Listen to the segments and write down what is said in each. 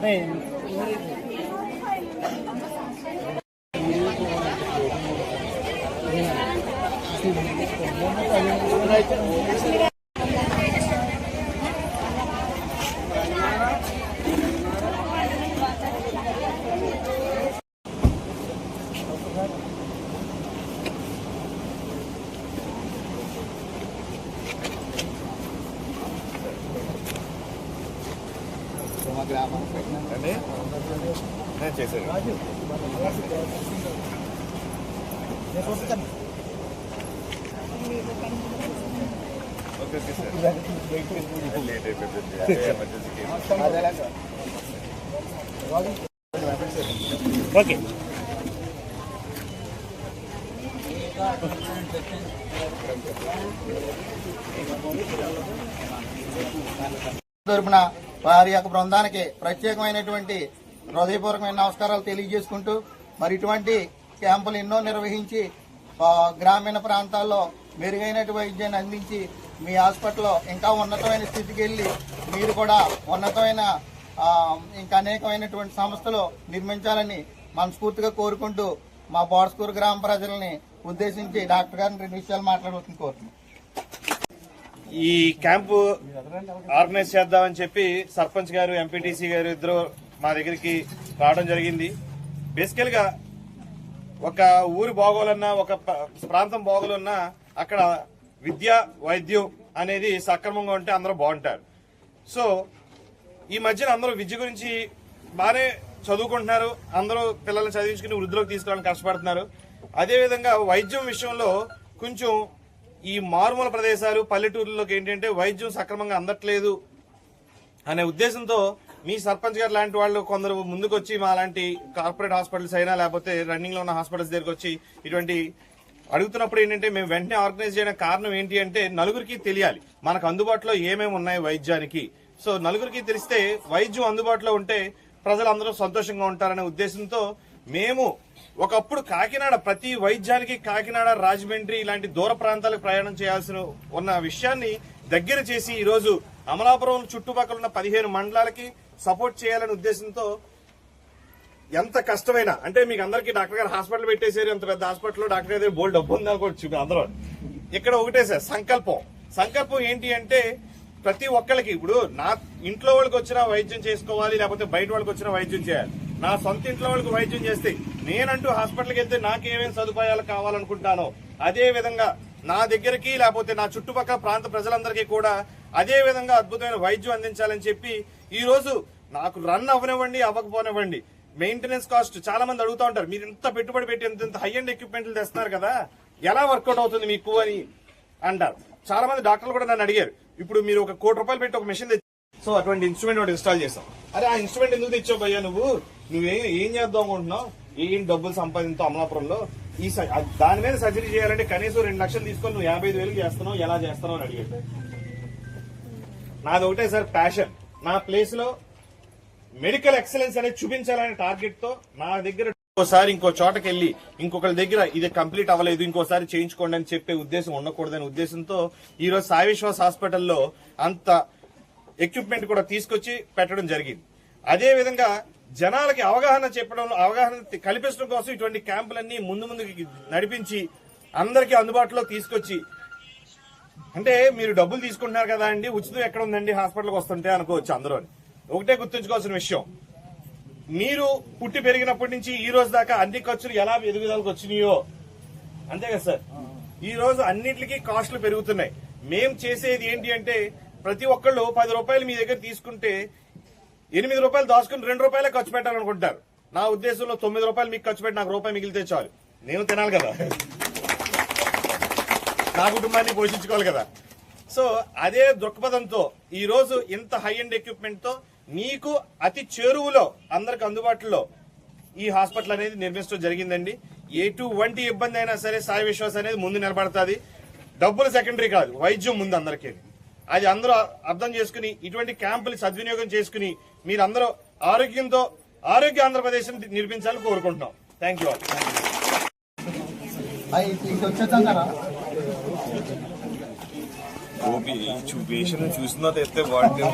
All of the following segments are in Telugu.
đây Thank you. నేను చేశాను ఓకే ఓకే సార్ లేట్ అయిపోతుంది అదే ఎమర్జెన్సీకి ఓకే తరపున వారి యొక్క బృందానికి ప్రత్యేకమైనటువంటి హృదయపూర్వకమైన నమస్కారాలు తెలియజేసుకుంటూ మరి ఇటువంటి క్యాంపులు ఎన్నో నిర్వహించి గ్రామీణ ప్రాంతాల్లో మెరుగైనటువంటి వైద్యాన్ని అందించి మీ హాస్పిటల్లో ఇంకా ఉన్నతమైన స్థితికి వెళ్ళి మీరు కూడా ఉన్నతమైన ఇంకా అనేకమైనటువంటి సంస్థలు నిర్మించాలని మనస్ఫూర్తిగా కోరుకుంటూ మా బోడస్కూరు గ్రామ ప్రజల్ని ఉద్దేశించి డాక్టర్ గారిని రెండు విషయాలు మాట్లాడుతుంది కోరుతున్నాను ఈ క్యాంపు ఆర్గనైజ్ చేద్దామని చెప్పి సర్పంచ్ గారు ఎంపీటీసీ గారు ఇద్దరు మా దగ్గరికి రావడం జరిగింది. బేసికల్గా ఒక ఊరు బాగోలన్నా ఒక ప్రాంతం బాగోలన్నా అక్కడ విద్య వైద్యం అనేది సక్రమంగా ఉంటే అందరూ బాగుంటారు. సో ఈ మధ్యన అందరూ విద్య గురించి బాగానే చదువుకుంటున్నారు. అందరూ పిల్లల్ని చదివించుకుని వృద్ధిలోకి తీసుకోవడానికి కష్టపడుతున్నారు. అదేవిధంగా వైద్యం విషయంలో కొంచెం ఈ మారుమూల ప్రదేశాలు పల్లెటూరులోకి ఏంటంటే వైద్యం సక్రమంగా అందట్లేదు అనే ఉద్దేశంతో మీ సర్పంచ్ గారు లాంటి వాళ్ళు కొందరు ముందుకొచ్చి మా లాంటి కార్పొరేట్ హాస్పిటల్స్ అయినా లేకపోతే రన్నింగ్లో ఉన్న హాస్పిటల్స్ దగ్గరికి వచ్చి ఇటువంటి అడుగుతున్నప్పుడు ఏంటంటే మేము వెంటనే ఆర్గనైజ్ చేయడం కారణం ఏంటి అంటే నలుగురికి తెలియాలి. మనకు అందుబాటులో ఏమేమి ఉన్నాయి వైద్యానికి. సో నలుగురికి తెలిస్తే వైద్యం అందుబాటులో ఉంటే ప్రజలందరూ సంతోషంగా ఉంటారనే ఉద్దేశంతో మేము ఒకప్పుడు కాకినాడ ప్రతి వైద్యానికి కాకినాడ రాజమండ్రి ఇలాంటి దూర ప్రాంతాలకు ప్రయాణం చేయాల్సిన ఉన్న విషయాన్ని దగ్గర చేసి ఈరోజు అమలాపురం చుట్టుపక్కల ఉన్న పదిహేను మండలాలకి సపోర్ట్ చేయాలనే ఉద్దేశంతో ఎంత కష్టమైనా అంటే మీకు అందరికీ డాక్టర్ గారు హాస్పిటల్ పెట్టేశారు ఎంత పెద్ద హాస్పిటల్లో డాక్టర్ గారి బోల్డ్ డబ్బు ఉంది అనుకోవచ్చు అందరూ. ఇక్కడ ఒకటే సార్ సంకల్పం. సంకల్పం ఏంటి అంటే ప్రతి ఒక్కరికి ఇప్పుడు నా ఇంట్లో వాళ్ళకి వచ్చిన వైద్యం చేసుకోవాలి లేకపోతే బయట వాళ్ళకి వచ్చిన వైద్యం చేయాలి. నా సొంత ఇంట్లో వాళ్ళకి వైద్యం చేస్తే నేనంటూ హాస్పిటల్కి వెళ్తే నాకేమేం సదుపాయాలు కావాలనుకుంటానో అదే విధంగా నా దగ్గరికి లేకపోతే నా చుట్టుపక్కల ప్రాంత ప్రజలందరికీ కూడా అదే విధంగా అద్భుతమైన వైద్యం అందించాలని చెప్పి ఈ రోజు నాకు రన్ అవ్వనివ్వండి అవ్వకపోనివ్వండి. మెయింటెనెన్స్ కాస్ట్ చాలా మంది అడుగుతా ఉంటారు మీరు ఇంత పెట్టుబడి పెట్టి ఇంత హై అండ్ ఎక్విప్మెంట్లు తెస్తున్నారు కదా ఎలా వర్కౌట్ అవుతుంది మీకు? అని అంటారు. చాలా మంది డాక్టర్లు కూడా నన్ను అడిగారు ఇప్పుడు మీరు ఒక కోటి రూపాయలు పెట్టి ఒక మెషిన్ తెచ్చి సో అటువంటి ఇన్స్ట్రుమెంట్ ఒకటి ఇన్స్టాల్ చేస్తాం అరే ఆ ఇన్స్ట్రుమెంట్ ఎందుకు తెచ్చావు భయ్యా నువ్వు? నువ్వేం ఏం చేద్దాం అనుకుంటున్నావు? ఏం డబ్బులు సంపాదించావు అమలాపురంలో? ఈ స- దాని మీద సర్జరీ చేయాలంటే కనీసం రెండు లక్షలు తీసుకొని నువ్వు యాభై ఐదు వేలు చేస్తున్నావు ఎలా చేస్తున్నావు అని అడిగాడు. నాది ఒకటే సార్ ప్యాషన్. నా ప్లేస్లో మెడికల్ ఎక్సలెన్స్ అనేది చూపించాలనే టార్గెట్తో నా దగ్గర ఇంకోసారి ఇంకో చోటకి వెళ్ళి ఇంకొకరి దగ్గర ఇది కంప్లీట్ అవ్వలేదు ఇంకోసారి చేయించుకోండి అని చెప్పే ఉద్దేశం ఉండకూడదనే ఉద్దేశంతో ఈ రోజు సాయి విశ్వాస్ హాస్పిటల్లో అంత ఎక్విప్మెంట్ కూడా తీసుకొచ్చి పెట్టడం జరిగింది. అదే విధంగా జనాలకి అవగాహన చెప్పడంలో అవగాహన కల్పించడం కోసం ఇటువంటి క్యాంపులన్నీ ముందు ముందుకి నడిపించి అందరికీ అందుబాటులో తీసుకొచ్చి అంటే మీరు డబ్బులు తీసుకుంటున్నారు కదా అండి ఉచితం ఎక్కడ ఉందండి హాస్పిటల్కి వస్తుంటే అనుకోవచ్చు అందరూ ఒకటే గుర్తుంచుకోవాల్సిన విషయం. మీరు పుట్టి పెరిగినప్పటి నుంచి ఈ రోజు దాకా అన్ని ఖర్చులు ఎలా ఎదుగుదలకు వచ్చినాయో? అంతే కదా సార్? ఈ రోజు అన్నింటికి కాస్ట్లు పెరుగుతున్నాయి. మేం చేసేది ఏంటి అంటే ప్రతి ఒక్కళ్ళు పది రూపాయలు మీ దగ్గర తీసుకుంటే ఎనిమిది రూపాయలు దాచుకుని రెండు రూపాయలే ఖర్చు పెట్టాలనుకుంటారు నా ఉద్దేశంలో తొమ్మిది రూపాయలు మీకు ఖర్చు పెట్టి నాకు రూపాయి మిగిలితే చాలు. నేను తినాలి కదా. నా కుటుంబాన్ని పోషించుకోవాలి కదా. సో అదే దృక్పథంతో ఈ రోజు ఇంత హై అండ్ ఎక్విప్మెంట్తో మీకు అతి చేరువులో అందరికి అందుబాటులో ఈ హాస్పిటల్ అనేది నిర్మించడం జరిగిందండి. ఎటువంటి ఇబ్బంది అయినా సరే సాయి విశ్వాస్ అనేది ముందు నిలబడుతుంది. డబ్బులు సెకండరీ కాదు వైద్యం ముందు అందరికీ. అది అందరూ అర్థం చేసుకుని ఇటువంటి క్యాంపులు సద్వినియోగం చేసుకుని మీరందరూ ఆరోగ్యంతో ఆరోగ్య ఆంధ్రప్రదేశ్ నిర్మించాలని కోరుకుంటున్నాం. థ్యాంక్ యూ గోపి చూపేషన్ చూసిన తెస్తే మొత్తం.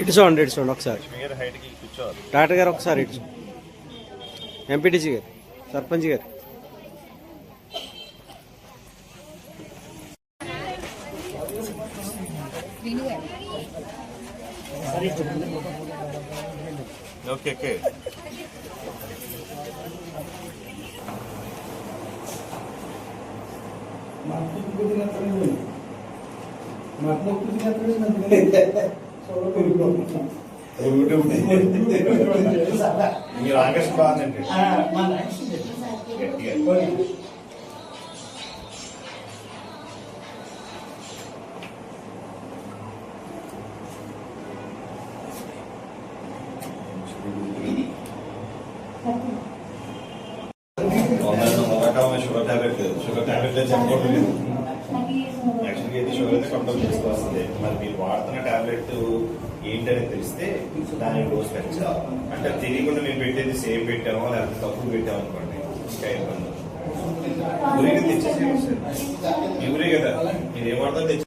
ఇటు చూడండి ఇటు చూడండి ఒకసారి. డాక్టర్ గారు ఒకసారి ఇటు ఎంపీటీసీ గారు సర్పంచ్ గారు. ఓకే ఓకే మీరు ఆగస్ట్ బాగుందండి యాక్చువల్గా ఇది కంట్రోల్ చేస్తూ వస్తుంది. మరి మీరు వాడుతున్న టాబ్లెట్ ఏంటని తెలిస్తే దాని డోస్ పెంచాలి అంటే తెలియకుండా మేము పెట్టేది సేమ్ పెట్టామో లేకపోతే తక్కువ పెట్టాము అనుకోండి. ఇంకా ఇబ్బంది ఊరిగా తెచ్చేసి మీ ఊరే కదా. మీరు ఏం వాడతా తెచ్చి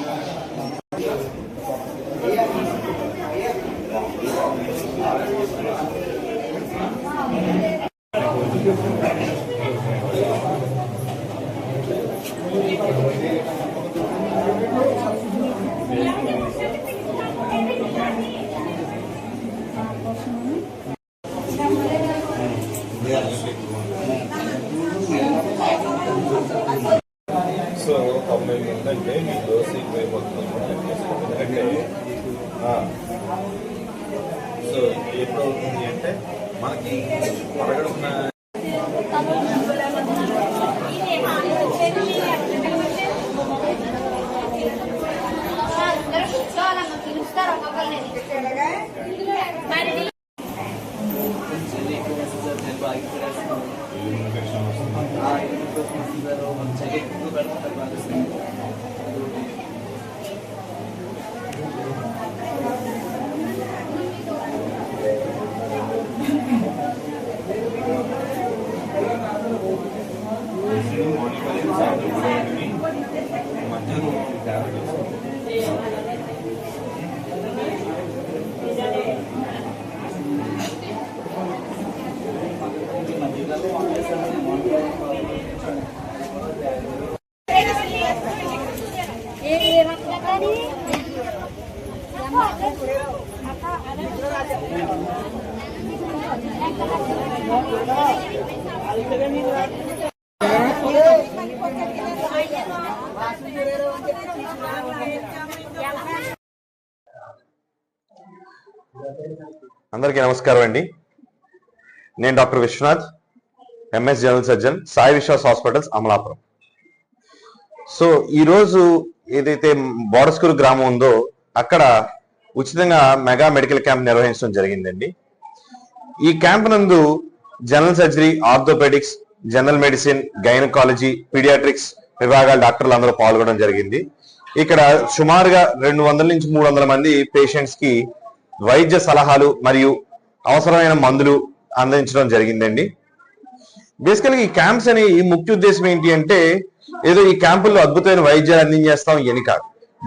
సో తొంభై మంది అంటే మీ డోస్ ఎక్కువైపోతుంది ఎందుకంటే ఆ, సో ఎప్పుడు అవుతుంది అంటే మనకి పొరగడుపున పిలుస్తారు ఒక్కొక్కరిని మరి మార్నింగ్ పదిహేను సాయంత్రం కూడా ఉంటుంది. మధ్యాహ్నం టాబ్లెట్ వేసుకోండి. ఏమంటున్నారు అందరికీ నమస్కారం అండి. నేను doctor Vishwanath MS general surgeon Sai Vishwas hospitals Amalapuram. So ఈరోజు ఏదైతే బోడస్కూరు గ్రామం ఉందో అక్కడ ఉచితంగా మెగా మెడికల్ క్యాంప్ నిర్వహించడం జరిగిందండి. ఈ క్యాంప్ నందు general surgery orthopaedics general medicine gynaecology paediatrics విభాగాల డాక్టర్లు అందరూ పాల్గొనడం జరిగింది. ఇక్కడ సుమారుగా రెండు వందల నుంచి మూడు వందల మంది పేషెంట్స్కి వైద్య సలహాలు మరియు అవసరమైన మందులు అందించడం జరిగిందండి. బేసికల్ ఈ క్యాంప్స్ అని ముఖ్య ఉద్దేశం ఏంటి అంటే ఏదో ఈ క్యాంపుల్లో అద్భుతమైన వైద్యాలు అందించేస్తాం అని కాదు.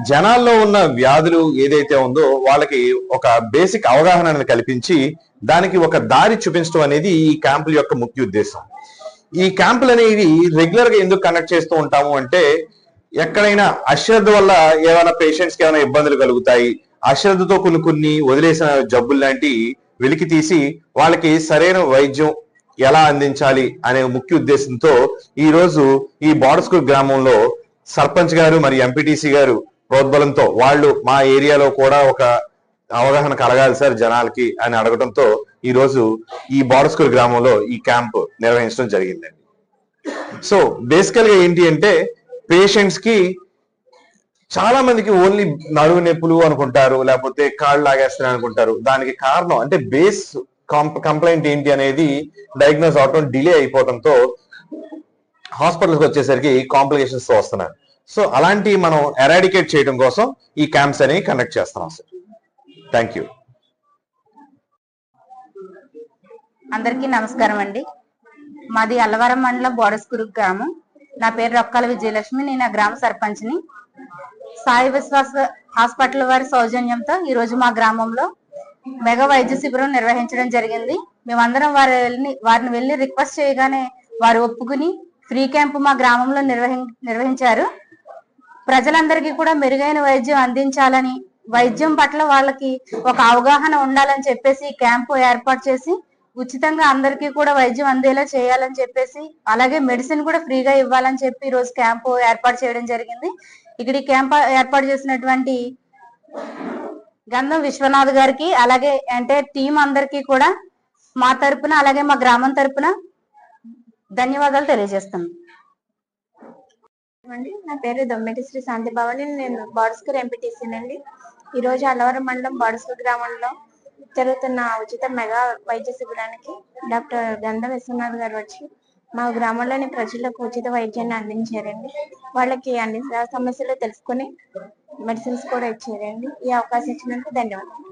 జనాల్లో ఉన్న వ్యాధులు ఏదైతే ఉందో వాళ్ళకి ఒక బేసిక్ అవగాహన కల్పించి దానికి ఒక దారి చూపించడం అనేది ఈ క్యాంపుల యొక్క ముఖ్య ఉద్దేశం. ఈ క్యాంపులు అనేవి రెగ్యులర్గా ఎందుకు కండక్ట్ చేస్తూ ఉంటాము అంటే ఎక్కడైనా అశ్రద్ధ వల్ల ఏమైనా పేషెంట్స్కి ఏమైనా ఇబ్బందులు కలుగుతాయి అశ్రద్ధతో కొన్ని కొన్ని వదిలేసిన జబ్బులు లాంటి వెలికి తీసి వాళ్ళకి సరైన వైద్యం ఎలా అందించాలి అనే ముఖ్య ఉద్దేశంతో ఈ రోజు ఈ బాడస్కూల్ గ్రామంలో సర్పంచ్ గారు మరి ఎంపీటీసీ గారు ప్రోద్బలంతో వాళ్ళు మా ఏరియాలో కూడా ఒక అవగాహన కలగాలి సార్ జనాలకి అని అడగడంతో ఈ రోజు ఈ బాడస్కూల్ గ్రామంలో ఈ క్యాంప్ నిర్వహించడం జరిగిందండి. సో బేసికల్గా ఏంటి అంటే పేషెంట్స్కి చాలా మందికి ఓన్లీ నడువు నొప్పులు అనుకుంటారు లేకపోతే కాళ్ళు లాగేస్తున్నాయి అనుకుంటారు. దానికి కారణం అంటే బేస్ కంప్లైంట్ ఏంటి అనేది డయాగ్నోస్ అవటం డిలే అయిపోవడంతో హాస్పిటల్కి వచ్చేసరికి కాంప్లికేషన్స్ వస్తున్నారు సో అలాంటి మనం ఎరాడికేట్ చేయడం కోసం ఈ క్యాంప్స్ అనేవి కండక్ట్ చేస్తున్నాం సార్. Thank you. అందరికీ నమస్కారం అండి. మాది అల్లవరం మండలం బోడస్కురు గ్రామం. నా పేరు రొక్కాల విజయలక్ష్మి నేను ఆ గ్రామ సర్పంచ్ని. సాయి విశ్వాస హాస్పిటల్ వారి సౌజన్యంతో ఈ రోజు మా గ్రామంలో మెగా వైద్య శిబిరం నిర్వహించడం జరిగింది. మేమందరం వారి వారిని వెళ్ళి రిక్వెస్ట్ చేయగానే వారు ఒప్పుకుని ఫ్రీ క్యాంపు మా గ్రామంలో నిర్వహి నిర్వహించారు. ప్రజలందరికీ కూడా మెరుగైన వైద్యం అందించాలని వైద్యం పట్ల వాళ్ళకి ఒక అవగాహన ఉండాలని చెప్పేసి క్యాంపు ఏర్పాటు చేసి ఉచితంగా అందరికీ కూడా వైద్యం అందేలా చేయాలని చెప్పేసి అలాగే మెడిసిన్ కూడా ఫ్రీగా ఇవ్వాలని చెప్పి ఈ రోజు క్యాంపు ఏర్పాటు చేయడం జరిగింది. ఇక్కడ క్యాంప్ ఏర్పాటు చేసినటువంటి గంధం విశ్వనాథ్ గారికి అలాగే అంటే టీం అందరికీ కూడా మా తరపున అలాగే మా గ్రామం తరపున ధన్యవాదాలు తెలియజేస్తున్నాం. అండి నా పేరు దొమ్మెటి శ్రీ శాంతి భవని నేను బాడస్కర్ ఎంపీటీసీనండి ఈరోజు రోజు అల్లవరం మండలం బాడస్కర్ గ్రామంలో జరుగుతున్న ఉచిత మెగా వైద్య శిబిరానికి డాక్టర్ గంధ విశ్వనాథ్ గారు వచ్చి మా గ్రామంలోని ప్రజలకు ఉచిత వైద్యాన్ని అందించారండి. వాళ్ళకి అన్ని సమస్యలు తెలుసుకుని మెడిసిన్స్ కూడా ఇచ్చారండి. ఈ అవకాశం ఇచ్చినందుకు ధన్యవాదాలు.